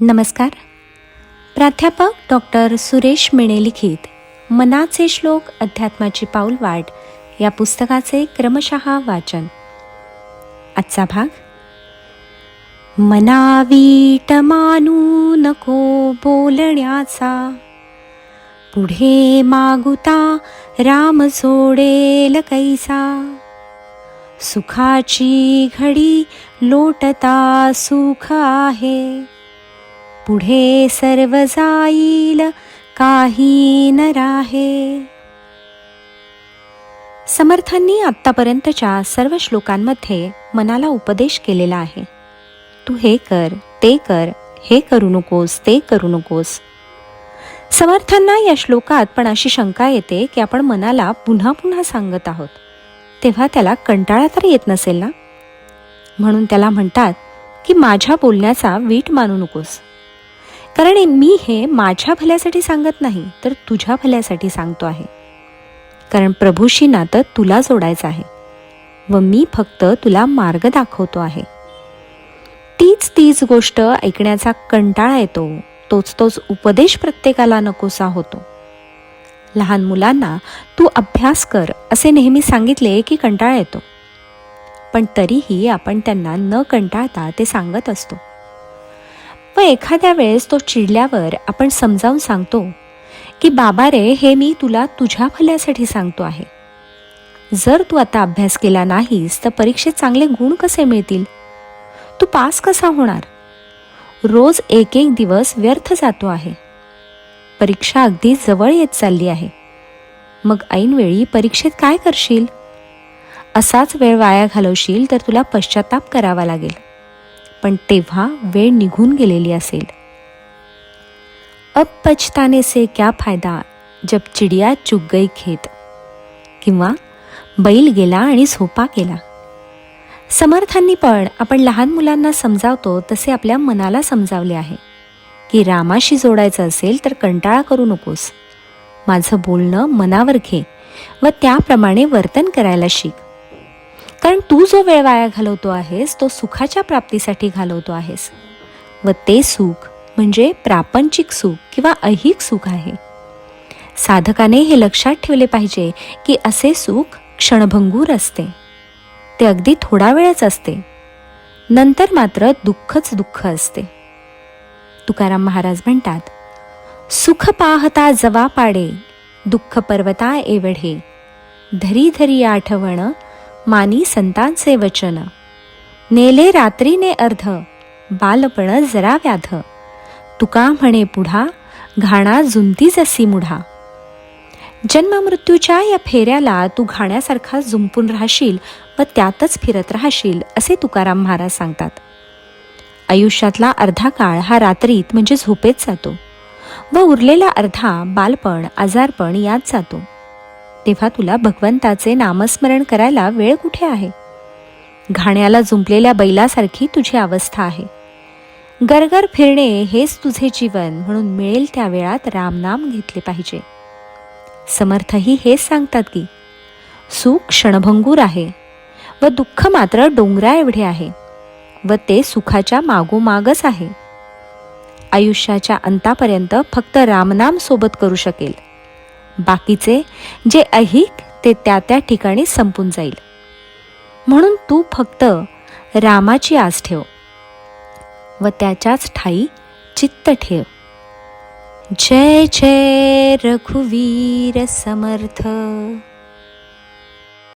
नमस्कार. प्राध्यापक डॉक्टर सुरेश मेणे लिखित मनाचे श्लोक अध्यात्माची पाऊलवाट या पुस्तकाचे क्रमशः वाचन. आजचा भाग मनावीट मानू नको बोलण्याचा. पुढे मागुता राम सोडेल कैसा. सुखाची घडी लोटता सुख आहे. पुढे सर्व जाईल काही न राहे. समर्थांनी आत्तापर्यंतच्या सर्व श्लोकांमध्ये मनाला उपदेश केलेला आहे. तू हे कर ते कर हे करू नकोस ते करू नकोस. समर्थांना या श्लोकात पण अशी शंका येते की आपण मनाला पुन्हा पुन्हा सांगत आहोत. तेव्हा त्याला कंटाळा तर येत नसेल ना? म्हणून त्याला म्हणतात की माझ्या बोलण्याचा वीट मानू नकोस. कारण मी हे माझ्या भल्यासाठी सांगत नाही तर तुझ्या भल्यासाठी सांगतो आहे. कारण प्रभूशी नातं तुला जोडायचं आहे व मी फक्त तुला मार्ग दाखवतो आहे. तीच तीच गोष्ट ऐकण्याचा कंटाळा येतो तोच तोच उपदेश प्रत्येकाला नकोसा होतो. लहान मुलांना तू अभ्यास कर असे नेहमी सांगितले की कंटाळा येतो. पण तरीही आपण त्यांना न कंटाळता ते सांगत असतो. व एखाद्या वेळेस तो चिडल्यावर आपण समजावून सांगतो की बाबा रे हे मी तुला तुझ्या भल्यासाठी सांगतो आहे. जर तू आता अभ्यास केला नाहीस तर परीक्षेत चांगले गुण कसे मिळतील? तू पास कसा होणार? रोज एक एक दिवस व्यर्थ जातो आहे. परीक्षा अगदी जवळ येत चालली आहे. मग ऐनवेळी परीक्षेत काय करशील? असाच वेळ वाया घालवशील तर तुला पश्चाताप करावा लागेल. पण तेव्हा वेळ निघून गेलेली असेल. अब पछताने से क्या फायदा जब चिडिया चुक गई खेत? किंवा बैल गेला आणि झोपा केला. समर्थांनी पण आपण लहान मुलांना समजावतो तसे आपल्या मनाला समजावले आहे. की रामाशी जोडायचं असेल तर कंटाळा करू नकोस. माझं बोलणं मनावर घे व त्याप्रमाणे वर्तन करायला शिक. कारण तू जो वेळ वाया घालवतो आहेस तो सुखाच्या प्राप्तीसाठी घालवतो आहेस. व ते सुख म्हणजे प्रापंचिक सुख किंवा ऐहिक सुख आहे. साधकाने हे लक्षात ठेवले पाहिजे की असे सुख क्षणभंगूर असते. ते अगदी थोडा वेळच असते. नंतर मात्र दुःखच दुःख असते. तुकाराम महाराज म्हणतात सुख पाहता जवा पाडे दुःख पर्वता एवढे. धरी धरी आठवण मानी संतांचे वचन. नेले रात्रीने अर्ध बालपण जरा व्याध. तुका म्हणे पुढा घाणा जुंती जसी मुढा. जन्ममृत्यूच्या या फेऱ्याला तू घाण्यासारखा जुंपून राहशील व त्यातच फिरत राहशील असे तुकाराम महाराज सांगतात. आयुष्यातला अर्धा काळ हा रात्रीत म्हणजे झोपेत जातो. व उरलेला अर्धा बालपण आजारपण यात जातो. तेव्हा तुला भगवंताचे नामस्मरण करायला वेळ कुठे आहे? घाण्याला जुंपलेल्या बैलासारखी तुझी अवस्था आहे. गरगर फिरणे हेच तुझे जीवन म्हणून मिळेल त्या वेळात रामनाम घेतले पाहिजे. समर्थही हेच सांगतात की सुख क्षणभंगूर आहे व दुःख मात्र डोंगरा एवढे आहे व ते सुखाच्या मागोमागच आहे. आयुष्याच्या अंतापर्यंत फक्त रामनाम सोबत करू शकेल. बाकीचे जे ऐहिक ते त्या त्या ठिकाणी संपून जाईल. म्हणून तू फक्त रामाची आस ठेव व त्याच्याच ठाई चित्त ठेव. जय जय रघुवीर समर्थ.